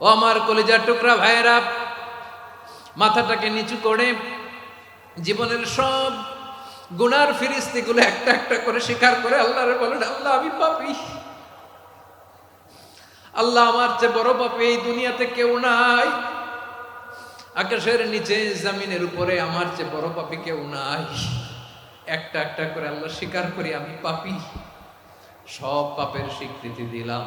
ও আমার কলেজার টুকরা ভাইয়েরা, মাথাটাকে নিচু করে জীবনের সব গুনার ফিরিস্তিগুলো একটা একটা করে স্বীকার করে আল্লাহরে বলেন, আল্লাহ আমি পাপি। আল্লাহ আমার চেয়ে বড় পাপি, এই দুনিয়াতে কেউ নাই। আকাশের নিচে, জামিনের উপরে আমার চেয়ে বড় পাপি কেউ নাই। একটা একটা করে আল্লাহ স্বীকার করি, আমি পাপি। সব পাপের স্বীকৃতি দিলাম।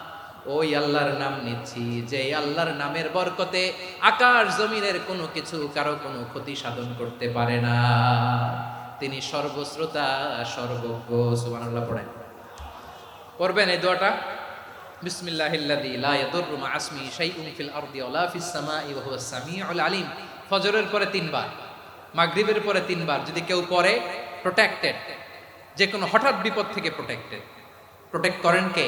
ওই আল্লাহর নাম নিচ্ছি যে আল্লাহর নামের বরকতে আকাশ জমিনের কোনো কিছু কারও কোনো ক্ষতি সাধন করতে পারে না। তিনি সর্বশ্রোতা, সর্বজ্ঞ, সুবহানাল্লাহ পড়েন। পড়বেন এই দোয়াটা? বিসমিল্লাহিল্লাযী লা ইয়াদুররু মা আসমি শাইউন ফিল আরদি ওয়ালা ফিস সামাই ওয়া হুয়াস সামিউল আলিম। ফজরের পরে তিনবার, মাগরিবের পরে তিনবার যদি কেউ পড়ে প্রোটেক্টেড যে কোনো হঠাৎ বিপদ থেকে প্রোটেক্টেড প্রোটেক্ট করেন কে?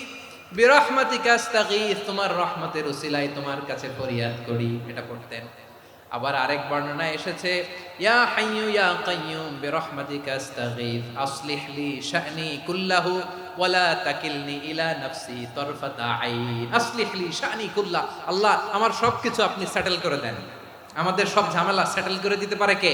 বিরহমাতিকা আস্তাগীথ তোমার রহমতের উসিলায় তোমার কাছে ফরিয়াদ করি, এটা পড়তেন আবার আরেক বর্ণনা এসেছে, ইয়া হাইয়ু ইয়া কাইয়ুম, বিরহমাতিকা আস্তাগীথ আসলিহ লি শা'নি কুল্লাহু, ওয়ালা তাকিলনি ইলা নাফসি তরফাতা আইন। আসলিহ লি শা'নি কুল্লাহ, আল্লাহ, আমার সবকিছু আপনি সেটেল করে দেন। আমাদের সব ঝামেলা সেটেল করে দিতে পারে কে?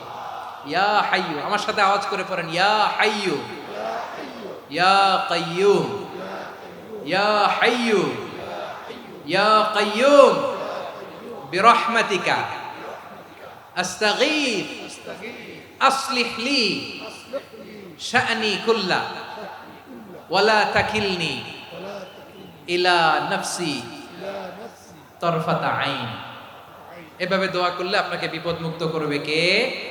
ইয়া হাইয়ু, আমার সাথে আওয়াজ করে পড়েন, ইয়া হাইয়ু। ইয়া কাইয়ুম। ইয়া হাইয়ু। ইয়া কাইয়ুম। বিরহমাতিকা। আস্তাগীথ আসলিহ লি। শানি কুল্লা। ওয়ালা তাকিলনি। ইলা নফসি। তরফাত আইন। এভাবে দোয়া করলে আপনাকে বিপদ মুক্ত করবে কে?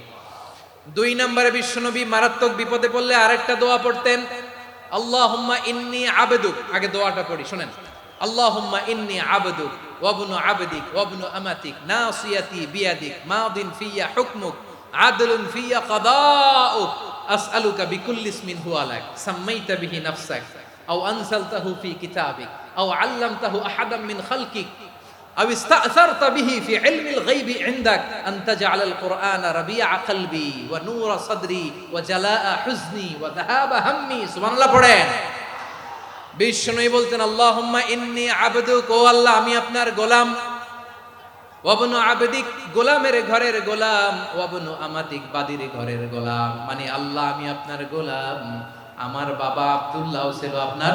দুই নম্বরে বিশ্বনবী মারাত্মক বিপদে পড়লে আরেকটা দোয়া পড়তেন, আল্লাহুম্মা ইন্নি আবেদুক। আগে দোয়াটা পড়ি, শোনেন। আল্লাহুম্মা ইন্নি আবেদুক ওয়াবনু আবেদিক ওয়াবনু আমাতিক, নাসিয়াতি বিয়াদিক, মাদিন ফিয়া হুকমুক, আদলুন ফিয়া কাদাউক, আসআলুকা বিকুল্লি ইসমিন হুয়া লাক, সাম্মাইতা বিহি নাফসাক, আও আনসালতাহু ফি কিতাবিক, আও আল্লামতাহু আহাদাম মিন খালকিক أو استأثرت به في علم الغيب عندك أن تجعل القرآن ربيع قلبي ونور صدري وجلاء حزني وذهاب همي سبحان الله পড়েন বিষ্ণুই বলতেন আল্লাহুম্মা ইন্নী আবদুক ও আল্লাহ আমি আপনার গোলাম ওয়াবনু আবেদিক গোলামের ঘরের গোলাম ওয়াবনু আমাতিক বাদির ঘরের গোলাম মানে আল্লাহ আমি আপনার গোলাম আমার বাবা আব্দুল্লাহ ছিল আপনার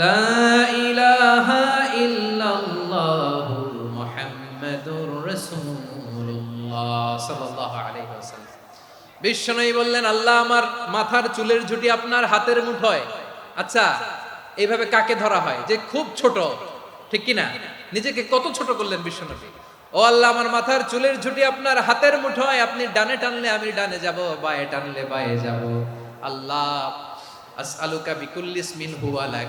লা ইলাহা ইল্লাল্লাহ মুহাম্মাদুর রাসূলুল্লাহ সাল্লাল্লাহু আলাইহি ওয়াসাল্লাম। বিশ্বনবী বললেন, আল্লাহ আমার মাথার চুলের ঝুঁটি আপনার হাতের মুঠোয়। আচ্ছা এইভাবে কাকে ধরা হয়? যে খুব ছোট, ঠিক কি না নিজেকে কত ছোট করলেন বিশ্বনবী? ও আল্লাহ, আমার মাথার চুলের ঝুঁটি আপনার হাতের মুঠোয়। আপনি ডানে টানলে আমি ডানে যাব, বায়ে টানলে বায়ে যাব। আল্লাহ, আসআলুকা বিকুল্লিস মিন হুয়া লাক।